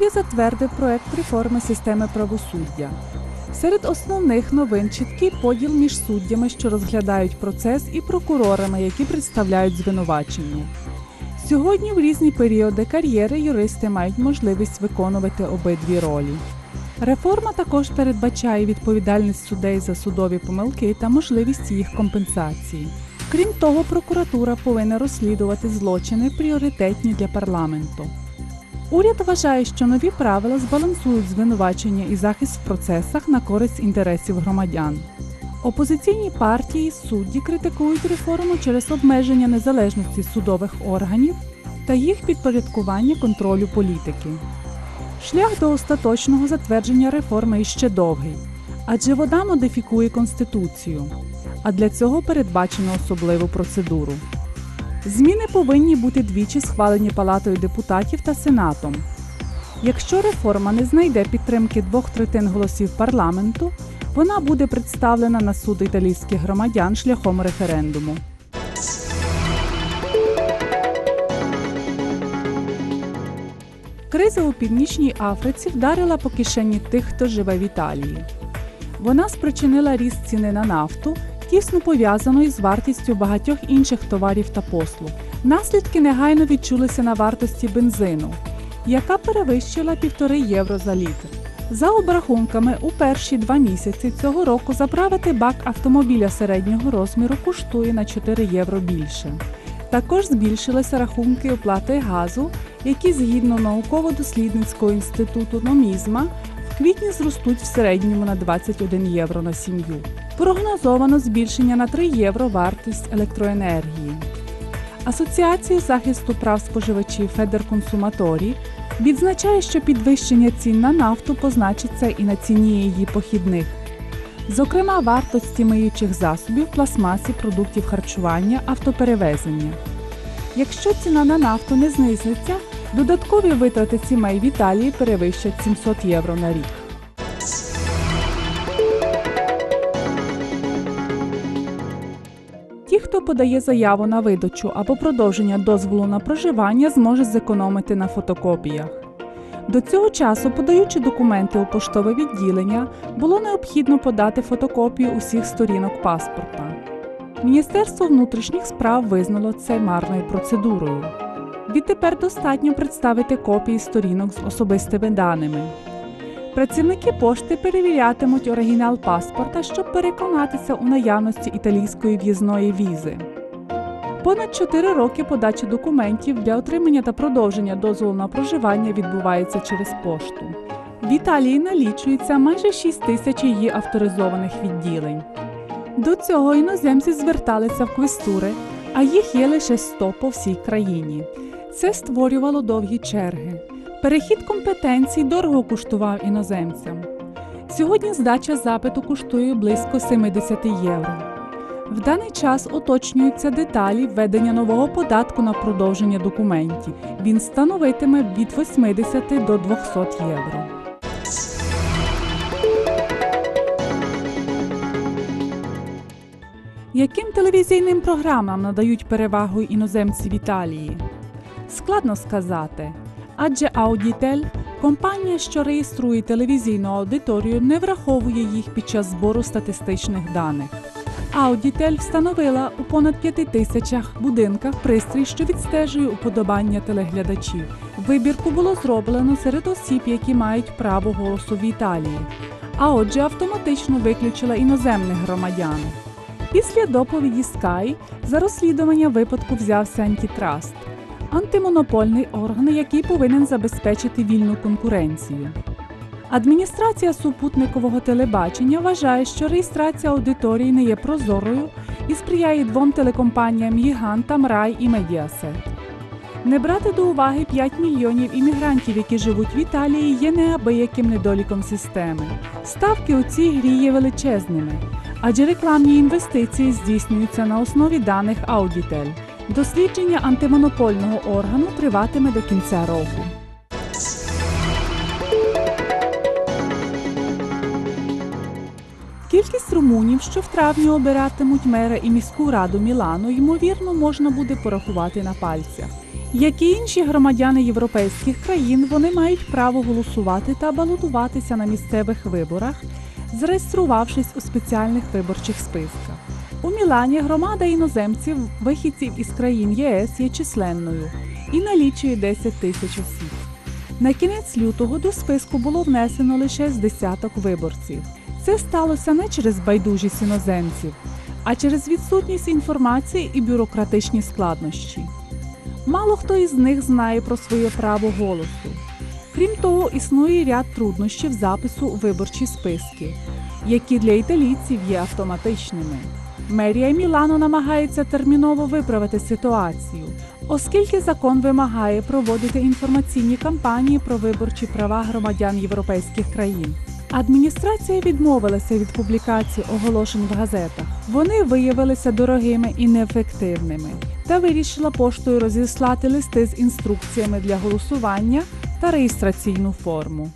уряд затвердив проект реформи системи правосуддя. Серед основних новин чіткий поділ між суддями, що розглядають процес, і прокурорами, які представляють звинувачення. Сьогодні в різні періоди кар'єри юристи мають можливість виконувати обидві ролі. Реформа також передбачає відповідальність судей за судові помилки та можливість їх компенсації. Крім того, прокуратура повинна розслідувати злочини пріоритетні для парламенту. Уряд вважає, що нові правила збалансують звинувачення і захист в процесах на користь інтересів громадян. Опозиційні партії судді критикують реформу через обмеження незалежності судових органів та їх підпорядкування контролю політики. Шлях до остаточного затвердження реформи іще довгий, адже вода модифікує Конституцію, а для цього передбачено особливу процедуру. Зміни повинні бути двічі схвалені Палатою депутатів та Сенатом. Якщо реформа не знайде підтримки двох третин голосів парламенту, вона буде представлена на суд італійських громадян шляхом референдуму. Криза у Північній Африці вдарила по кишені тих, хто живе в Італії. Вона спричинила ріст ціни на нафту, тісно пов'язану із вартістю багатьох інших товарів та послуг. Наслідки негайно відчулися на вартості бензину, яка перевищила півтори євро за літр. За обрахунками, у перші два місяці цього року заправити бак автомобіля середнього розміру коштує на 4 євро більше. Також збільшилися рахунки оплати газу, які згідно науково-дослідницького інституту Номізма квітні зростуть в середньому на 21 євро на сім'ю. Прогнозовано збільшення на 3 євро вартість електроенергії. Асоціація захисту прав споживачів Федерконсуматорі відзначає, що підвищення цін на нафту позначиться і на ціні її похідних. Зокрема, вартості миючих засобів, пластмасі, продуктів харчування, автоперевезення. Якщо ціна на нафту не знизиться, додаткові витрати сімей в Італії перевищать 700 євро на рік. Ті, хто подає заяву на видачу або продовження дозволу на проживання, зможуть зекономити на фотокопіях. До цього часу, подаючи документи у поштове відділення, було необхідно подати фотокопію усіх сторінок паспорта. Міністерство внутрішніх справ визнало це марною процедурою. Відтепер достатньо представити копії сторінок з особистими даними. Працівники пошти перевірятимуть оригінал паспорта, щоб переконатися у наявності італійської в'їзної візи. Понад 4 роки подача документів для отримання та продовження дозволу на проживання відбувається через пошту. В Італії налічується майже 6 тисяч її авторизованих відділень. До цього іноземці зверталися в квестури, а їх є лише 100 по всій країні. Це створювало довгі черги. Перехід компетенцій дорого коштував іноземцям. Сьогодні здача запиту коштує близько 70 євро. В даний час уточнюються деталі введення нового податку на продовження документів. Він становитиме від 80 до 200 євро. Яким телевізійним програмам надають перевагу іноземці в Італії? Складно сказати. Адже Auditel – компанія, що реєструє телевізійну аудиторію, не враховує їх під час збору статистичних даних. Auditel встановила у понад п'яти тисячах будинках пристрій, що відстежує уподобання телеглядачів. Вибірку було зроблено серед осіб, які мають право голосу в Італії, а отже, автоматично виключила іноземних громадян. Після доповіді Sky за розслідування випадку взявся антитраст антимонопольний орган, який повинен забезпечити вільну конкуренцію. Адміністрація супутникового телебачення вважає, що реєстрація аудиторії не є прозорою і сприяє двом телекомпаніям гігантам Рай і Медіасет. Не брати до уваги 5 мільйонів іммігрантів, які живуть в Італії, є неабияким недоліком системи. Ставки у цій грі є величезними, адже рекламні інвестиції здійснюються на основі даних Auditel. Дослідження антимонопольного органу триватиме до кінця року. Кількість румунів, що в травні обиратимуть мера і міську раду Мілану, ймовірно, можна буде порахувати на пальцях. Як і інші громадяни європейських країн, вони мають право голосувати та балотуватися на місцевих виборах, зареєструвавшись у спеціальних виборчих списках. У Мілані громада іноземців, вихідців із країн ЄС є численною і налічує 10 тисяч осіб. На кінець лютого до списку було внесено лише з десяток виборців. Це сталося не через байдужість іноземців, а через відсутність інформації і бюрократичні складнощі. Мало хто із них знає про своє право голосу. Крім того, існує ряд труднощів запису виборчі списки, які для італійців є автоматичними. Мерія Мілано намагається терміново виправити ситуацію, оскільки закон вимагає проводити інформаційні кампанії про виборчі права громадян європейських країн. Адміністрація відмовилася від публікації оголошень в газетах. Вони виявилися дорогими і неефективними, та вирішила поштою розіслати листи з інструкціями для голосування та реєстраційну форму.